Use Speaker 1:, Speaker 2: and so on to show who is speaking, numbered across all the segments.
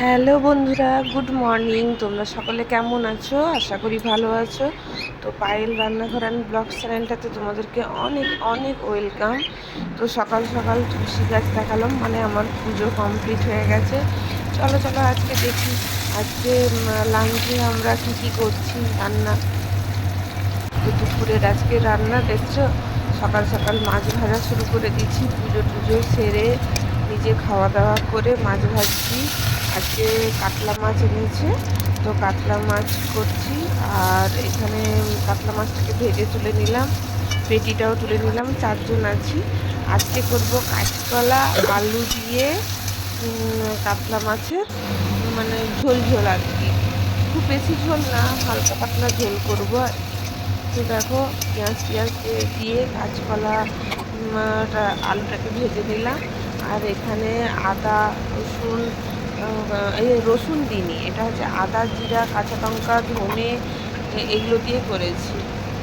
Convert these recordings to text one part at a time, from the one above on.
Speaker 1: Hello বন্ধুরা, good morning. তোমরা সকলে কেমন আছো? আশা করি ভালো আছো। তো পায়েল রান্নাঘর অ্যান্ড ব্লগ চ্যানেলটাতে তোমাদেরকে অনেক অনেক ওয়েলকাম তো সকাল সকাল তুলসী গাছ দেখালাম মানে আমার পুজো কমপ্লিট হয়ে গেছে। চলো চলো, আজকে দেখি, আজকে লাঞ্চে আমরা কী কী করছি, রান্না? তো দুপুরের আজকে রান্না, দেখছ? সকাল সকাল মাছ ভাজা শুরু করে দিচ্ছি পুজো টুজো সেরে নিজে খাওয়া দাওয়া করে মাছ ভাজছি। আজকে কাতলা মাছ এনেছে। তো কাতলা মাছ করছি আর এখানে কাতলা মাছটাকে ভেজে তুলে নিলাম। পেটিটাও তুলে নিলাম। চারজন আছি। আজকে করব কাঁচকলা, আলু দিয়ে কাতলা মাছের মানে ঝোল ঝোল আর কি। খুব বেশি ঝোল না, হালকা পাতলা ঝোল করব তো দেখো, পেঁয়াজ টিয়াজ দিয়ে কাঁচকলা আলুটাকে ভেজে নিলাম। আর এখানে আদা, রসুন এই রসুন দিইনি, এটা হচ্ছে আদা, জিরা, কাঁচা লঙ্কা, ধনে এগুলো দিয়ে করেছি।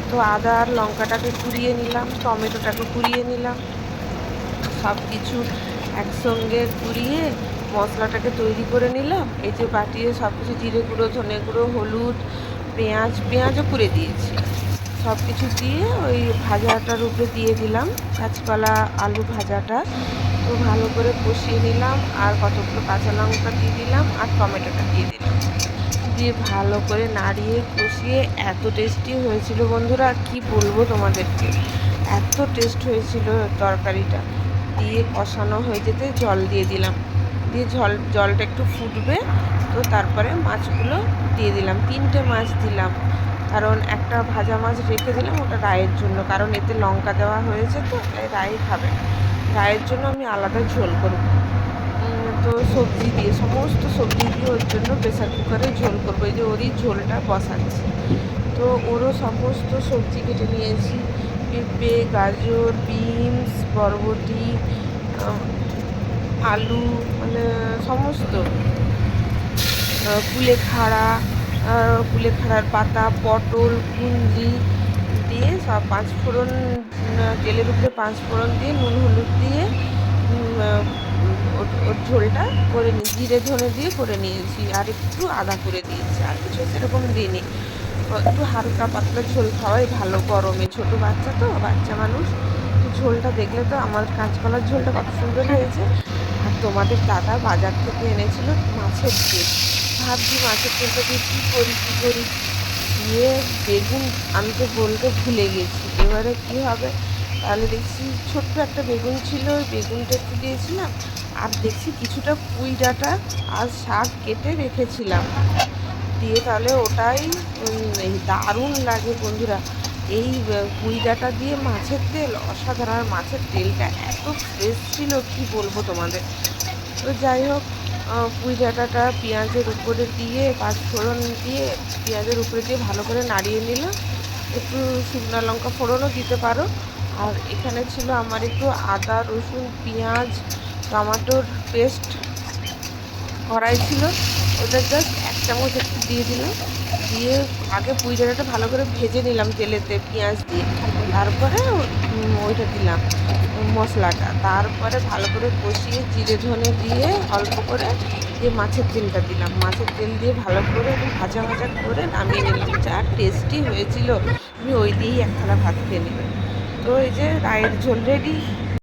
Speaker 1: তো আদা আর লঙ্কাটাকে কুড়িয়ে নিলাম, টমেটোটাকে কুড়িয়ে নিলাম। সব কিছু একসঙ্গে কুড়িয়ে মশলাটাকে তৈরি করে নিলাম। এই যে বাটিয়ে সব কিছু জিরে গুঁড়ো, ধনে গুঁড়ো, হলুদ, পেঁয়াজ, পেঁয়াজও করে দিয়েছি। সব কিছু দিয়ে ওই ভাজাটার উপরে দিয়ে দিলাম। কাঁচকলা, আলু ভাজাটা। তো ভালো করে কষিয়ে নিলাম আর কতগুলো কাঁচা লঙ্কা দিয়ে দিলাম আর টমেটোটা দিয়ে দিলাম। দিয়ে ভালো করে নাড়িয়ে কষিয়ে এত টেস্টি হয়েছিল বন্ধুরা, কি বলব তোমাদেরকে? এত টেস্ট হয়েছিল তরকারিটা। দিয়ে কষানো হয়ে যেতে জল দিয়ে দিলাম। দিয়ে জল জলটা একটু ফুটবে তো তারপরে মাছগুলো দিয়ে দিলাম। তিনটে মাছ দিলাম। কারণ একটা ভাজা মাছ রেখে দিলাম ওটা রায়ের জন্য, কারণ এতে লঙ্কা দেওয়া হয়েছে তো রায় খাবে রায়ের জন্য আমি আলাদা ঝোল করব। তো সবজি দিয়ে, সমস্ত সবজি দিয়ে ওর জন্য প্রেসার কুকারে ঝোল করব। এই যে ওরই ঝোলটা বসাচ্ছি। তো ওরও সমস্ত সবজি কেটে নিয়েছি। পেঁপে, গাজর, বিনস, বরবটি আলু মানে সমস্ত। কুলেখাড়া কুলেখাড়ার পাতা, পটল কুঞ্জি দিয়ে সব পাঁচ ফোড়ন তেলের উপরে পাঁচ ফোড়ন দিয়ে নুন, হলুদ দিয়ে ওর ঝোলটা করে নিই জিরে ধনে দিয়ে করে নিয়েছি, আর একটু আদা করে দিয়েছি, আর কিছু সেরকম দিইনি। একটু হালকা পাতলা ঝোল খাওয়াই ভালো গরমে, ছোট বাচ্চা তো, বাচ্চা মানুষ। ঝোলটা দেখলে তো আমার কাঁচকলার ঝোলটা কত সুন্দর হয়েছে। আর তোমাদের দাদা বাজার থেকে এনেছিল মাছের তেল ভাবছি মাছের তেলটা দিয়ে কী করি কী করি? দিয়ে বেগুন, আমি তো বলতে ভুলে গেছি। এবারে কী হবে? তাহলে দেখছি ছোট্ট একটা বেগুন ছিল, ওই বেগুনটা একটু দিয়েছিলাম। আর দেখছি কিছুটা পুঁই ডাঁটা আর শাক কেটে রেখেছিলাম। দিয়ে তাহলে ওটাই দারুণ লাগে বন্ধুরা। এই পুঁই ডাঁটা দিয়ে মাছের তেল, অসাধারণ মাছের তেলটা এত ফ্রেশ ছিল, কি বলব তোমাদের? তো যাই হোক পুঁই ডাঁটাটা পেঁয়াজের উপরে দিয়ে পাঁচফোড়ন দিয়ে পেঁয়াজের উপরে দিয়ে ভালো করে নাড়িয়ে নিলাম একটু শুকনো লঙ্কা ফোড়নও দিতে পারো। আর এখানে ছিল আমার একটু আদা, রসুন, পেঁয়াজ, টমাটোর পেস্ট কড়াই ছিল। ওটা জাস্ট এক চামচ একটু দিয়ে দিলাম। দিয়ে আগে পুঁই ডাঁটাটা ভালো করে ভেজে নিলাম তেলেতে পেঁয়াজ দিয়ে। তারপরে ওইটা দিলাম। মশলাটা। তারপরে ভালো করে কষিয়ে জিরে ধনে দিয়ে অল্প করে দিয়ে মাছের তেলটা দিলাম। মাছের তেল দিয়ে ভালো করে ভাজা ভাজা করে নামিয়ে নিলাম। যা টেস্টি হয়েছিল, আমি ওই দিয়েই এক থালা ভাত খেয়ে নেবেন তো এই যে রায়ের ঝোল রেডি